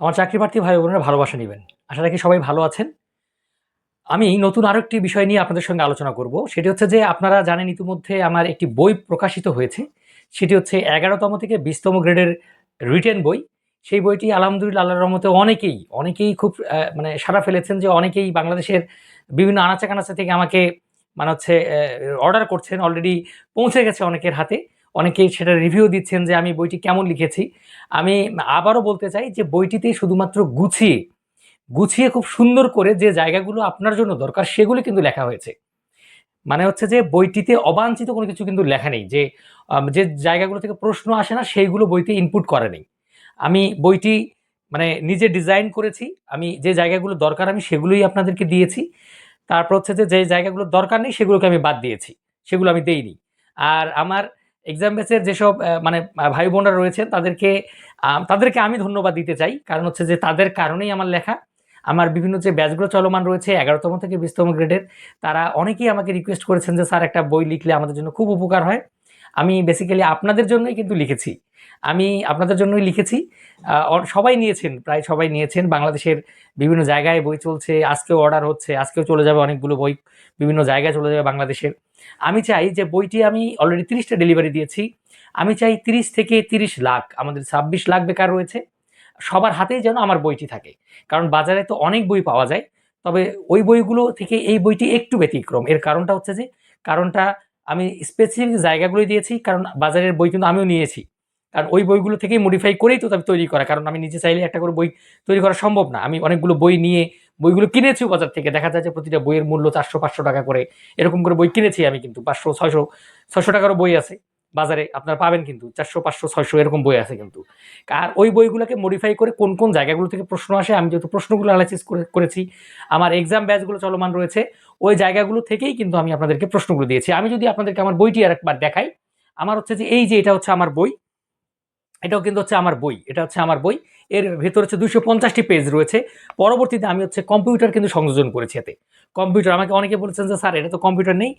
আমার চাকরি প্রার্থী ভাই বোনেরা ভালোবাসা নেবেন। আশা রাখি সবাই ভালো আছেন। আমি নতুন আরও একটি বিষয় নিয়ে আপনাদের সঙ্গে আলোচনা করব। সেটি হচ্ছে যে আপনারা জানেন ইতিমধ্যে আমার একটি বই প্রকাশিত হয়েছে। সেটি হচ্ছে এগারোতম থেকে বিশতম গ্রেডের রিটেন বই। সেই বইটি আলহামদুলিল্লাহ আল্লাহর রহমতে অনেকেই অনেকেই খুব মানে সাড়া ফেলেছেন যে অনেকেই বাংলাদেশের বিভিন্ন আনাচে কানাচে থেকে আমাকে মানে হচ্ছে অর্ডার করছেন। অলরেডি পৌঁছে গেছে অনেকের হাতে। অনেকেই সেটা রিভিউ দিচ্ছেন যে আমি বইটি কেমন লিখেছি। আমি আবারও বলতে চাই যে বইটিতে শুধুমাত্র গুছিয়ে গুছিয়ে খুব সুন্দর করে যে জায়গাগুলো আপনার জন্য দরকার সেগুলো কিন্তু লেখা হয়েছে। মানে হচ্ছে যে বইটিতে অবাঞ্ছিত কোনো কিছু কিন্তু লেখা নেই যে যে জায়গাগুলো থেকে প্রশ্ন আসে না সেইগুলো বইতে ইনপুট করা নেই। আমি বইটি মানে নিজে ডিজাইন করেছি, আমি যে জায়গাগুলো দরকার আমি সেগুলোই আপনাদেরকে দিয়েছি। তারপর হচ্ছে যে যে জায়গাগুলো দরকার নেই সেগুলোকে আমি বাদ দিয়েছি, সেগুলো আমি দেইনি। আর আমার এক্সাম বেসের যেসব মানে ভাই বোনরা রয়েছেন, তাদেরকে তাদেরকে আমি ধন্যবাদ দিতে চাই। কারণ হচ্ছে যে তাদের কারণেই আমার লেখা। আমার বিভিন্ন যে ব্যাচগুলো চলমান রয়েছে, এগারোতম থেকে বিশতম গ্রেডের তারা অনেকেই আমাকে রিকোয়েস্ট করেছেন যে, স্যার, একটা বই লিখলে আমাদের জন্য খুব উপকার হয়। আমি বেসিক্যালি আপনাদের জন্যই কিন্তু লিখেছি। আমি আপনাদের জন্যই লিখেছি। সবাই নিয়েছেন, প্রায় সবাই নিয়েছেন। বাংলাদেশের বিভিন্ন জায়গায় বই চলছে, আজকেও অর্ডার হচ্ছে, আজকেও চলে যাবে অনেকগুলো বই। বিভিন্ন জায়গায় চলে যাবে বাংলাদেশের। আমি চাই যে বইটি আমি অলরেডি তিরিশটা ডেলিভারি দিয়েছি। আমি চাই তিরিশ থেকে তিরিশ লাখ, আমাদের ছাব্বিশ লাখ বেকার রয়েছে, সবার হাতেই যেন আমার বইটি থাকে। কারণ বাজারে তো অনেক বই পাওয়া যায়, তবে ওই বইগুলো থেকে এই বইটি একটু ব্যতিক্রম। এর কারণটা হচ্ছে যে, কারণটা আমি স্পেসিফিক জায়গাগুলোই দিয়েছি, কারণ বাজারের বই কিন্তু আমিও নিয়েছি। কারণ ওই বইগুলো থেকেই মডিফাই করেই তো তবে তৈরি করা। কারণ আমি নিজে চাইলে একটা করে বই তৈরি করা সম্ভব না। আমি অনেকগুলো বই নিয়ে বইগুলো কিনেছিও বাজার থেকে। দেখা যায় যে প্রতিটা বইয়ের মূল্য চারশো, পাঁচশো টাকা করে। এরকম করে বই কিনেছি আমি কিন্তু। পাঁচশো, ছয়শো ছয়শো টাকারও বই আছে। বাজারে আপনারা পাবেন কিন্তু। চারশো, পাঁচশো, ছয়শো এরকম বই আছে কিন্তু। আর ওই বইগুলোকে মডিফাই করে কোন কোন জায়গাগুলো থেকে প্রশ্ন আসে, আমি যেহেতু প্রশ্নগুলো অ্যানালাইসিস করে, করেছি, আমার এক্সাম ব্যাচগুলো চলমান রয়েছে, ওই জায়গাগুলো থেকেই কিন্তু আমি আপনাদেরকে প্রশ্নগুলো দিয়েছি। আমি যদি আপনাদেরকে আমার বইটি আর একবার দেখাই, আমার হচ্ছে যে এই যে এটা হচ্ছে আমার বই এটাও কিন্তু হচ্ছে আমার বই, এটা হচ্ছে আমার বই। এর ভেতর হচ্ছে দুশো পঞ্চাশটি পেজ রয়েছে। পরবর্তীতে আমি হচ্ছে কম্পিউটার কিন্তু সংযোজন করেছি এতে। কম্পিউটার, আমাকে অনেকে বলেছেন যে, স্যার, এটা তো কম্পিউটার নেই।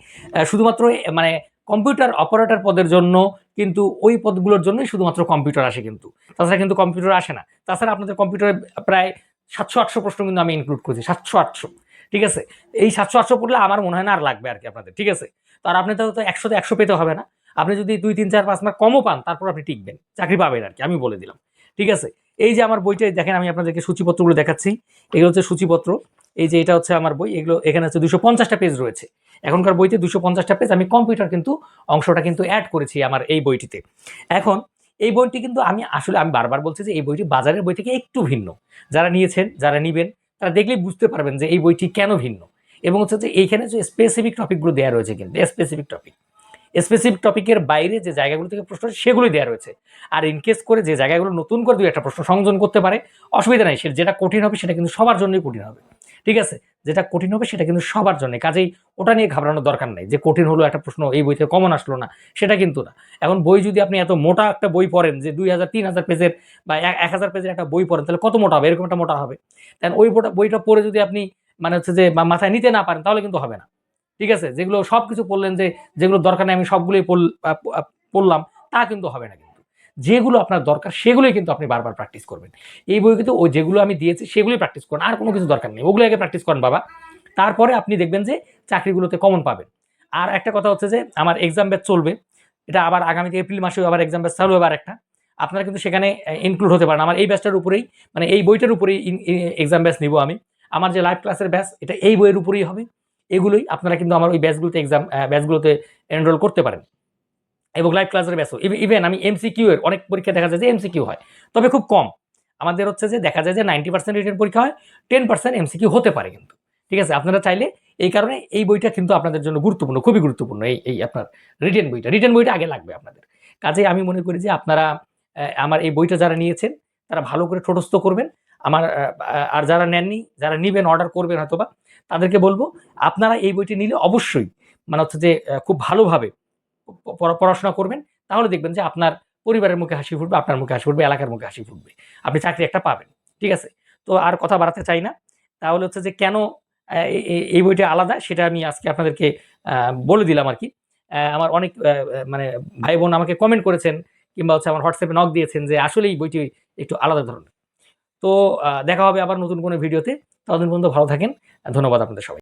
শুধুমাত্র মানে কম্পিউটার অপারেটর পদের জন্য কিন্তু ওই পদগুলোর জন্যই শুধুমাত্র কম্পিউটার আসে কিন্তু। তাছাড়া কিন্তু কম্পিউটার আসে না। তাছাড়া আপনাদের কম্পিউটারে প্রায় সাতশো আটশো প্রশ্ন কিন্তু আমি ইনক্লুড করেছি, সাতশো আটশো। ঠিক আছে? এই সাতশো আটশো পড়লে আমার মনে হয় না আর লাগবে আর কি আপনাদের, ঠিক আছে? তো আর আপনি তো একশোতে একশো পেতে হবে না। আপনি যদি দুই, তিন, চার, পাঁচ মার্ক কমও পান, তারপর আপনি টিকবেন। চাকরি পাবেন আর কি আমি বলে দিলাম। ঠিক আছে? এই যে আমার বইটা, দেখেন আমি আপনাদেরকে সূচিপত্রগুলো দেখাচ্ছি। এগুলো হচ্ছে সূচিপত্র। এই যে এটা হচ্ছে আমার বই, এগুলো, এখানে হচ্ছে দুশো পঞ্চাশটা পেজ রয়েছে। এখনকার বইতে দুশো পঞ্চাশটা পেজ আমি কম্পিউটার কিন্তু অংশটা কিন্তু অ্যাড করেছি আমার এই বইটিতে। এখন, এই বইটি কিন্তু আমি আসলে, আমি বারবার বলছি যে এই বইটি বাজারের বই থেকে একটু ভিন্ন। যারা নিয়েছেন, যারা নিবেন, তারা দেখলেই বুঝতে পারবেন যে এই বইটি কেন ভিন্ন। এবং হচ্ছে যে এইখানে যে স্পেসিফিক টপিকগুলো দেওয়া রয়েছে কিন্তু স্পেসিফিক টপিক স্পেসিফিক টপিকের বাইরে যে জায়গাগুলো থেকে প্রশ্ন সেগুলোই দেওয়া রয়েছে। আর ইনকেস করে যে জায়গাগুলো নতুন করে দুই একটা প্রশ্ন সংযোজন করতে পারে, অসুবিধা নাই, সে যেটা কঠিন হবে সেটা কিন্তু সবার জন্যই কঠিন হবে। ঠিক আছে? যেটা কঠিন হবে সেটা কিন্তু সবার জন্য কাজেই ওটা নিয়ে ঘাবড়ানোর দরকার নেই যে কঠিন হলো একটা প্রশ্ন, এই বইতে কমন আসলো না, সেটা কিন্তু না। এখন বই যদি আপনি এত মোটা একটা বই পড়েন যে দুই হাজার, তিন হাজার পেজের বা এক- হাজার পেজের একটা বই পড়েন, তাহলে কত মোটা হবে? এরকম একটা মোটা হবে। দেন ওই বইটা পড়ে যদি আপনি মানে হচ্ছে যে মাথায় নিতে না পারেন, তাহলে কিন্তু হবে না। ঠিক আছে? যেগুলো সব কিছু পড়লেন যে, যেগুলো দরকার নেই, আমি সবগুলোই পড়লাম, তা কিন্তু হবে না কিন্তু। যেগুলো আপনার দরকার, সেগুলোই কিন্তু আপনি বারবার প্র্যাকটিস করবেন। এই বই কিন্তু ওই যেগুলো আমি দিয়েছি, সেগুলোই প্র্যাকটিস করেন, আর কোনো কিছু দরকার নেই। ওগুলো আগে প্র্যাকটিস করেন বাবা। তারপরে আপনি দেখবেন যে, চাকরিগুলোতে কমন পাবেন। আর একটা কথা হচ্ছে যে, আমার এক্সাম ব্যাচ চলবে। এটা আবার আগামীতে এপ্রিল মাসেও আবার এক্সাম ব্যাচ চালু হবে আর একটা আপনারা কিন্তু সেখানে ইনক্লুড হতে পারেন। আমার এই ব্যাচটার উপরেই মানে এই বইটার উপরেই এক্সাম ব্যাচ নিব আমি। আমার যে লাইভ ক্লাসের ব্যাচ এটা এই বইয়ের উপরেই হবে। এগুলোই আপনারা কিন্তু আমার ওই ব্যাচগুলোতে এক্সাম ব্যাচগুলোতে এনরোল করতে পারেন। এবং লাইভ ক্লাসের ব্যাচও ইভেন আমি এমসিকিউ এর অনেক পরীক্ষা দেখা যায় যে এমসিকিউ হয়। তবে খুব কম। আমাদের হচ্ছে যে দেখা যায় যে নাইনটি পার্সেন্ট রিটেন পরীক্ষা হয় টেন পার্সেন্ট এমসিকিউ হতে পারে কিন্তু। ঠিক আছে? আপনারা চাইলে এই কারণে এই বইটা কিন্তু আপনাদের জন্য গুরুত্বপূর্ণ, খুবই গুরুত্বপূর্ণ এই এই আপনার রিটেন বইটা। রিটেন বইটা আগে লাগবে আপনাদের। কাজে আমি মনে করি যে আপনারা আমার এই বইটা যারা নিয়েছেন, তারা ভালো করে ঠোঁটস্থ করবেন। আমার আর যারা নেননি, যারা নিবেন অর্ডার করবেন হয়তোবা, তাদেরকে বলব, আপনারা এই বইটি নিলে অবশ্যই মানে হচ্ছে যে খুব ভালোভাবে পড়াশোনা করবেন, তাহলে দেখবেন যে আপনার পরিবারের মুখে হাসি ফুটবে, আপনার মুখে হাসি ফুটবে, এলাকার মুখে হাসি ফুটবে, আপনি চাকরি একটা পাবেন, ঠিক আছে? তো আর কথা বাড়াতে চাই না, তাহলে হচ্ছে যে কেন এই বইটা আলাদা, সেটা আমি আজকে আপনাদেরকে বলে দিলাম আর কি। আমার অনেক মানে ভাই বোন আমাকে কমেন্ট করেছেন, কিংবা হচ্ছে আমার হোয়াটসঅ্যাপে নক দিয়েছেন যে আসলে এই বইটি একটু আলাদা ধরনের। তো দেখা হবে আবার নতুন কোনো ভিডিওতে। ততদিন পর্যন্ত ভালো থাকেন। ধন্যবাদ আপনাদের সবাই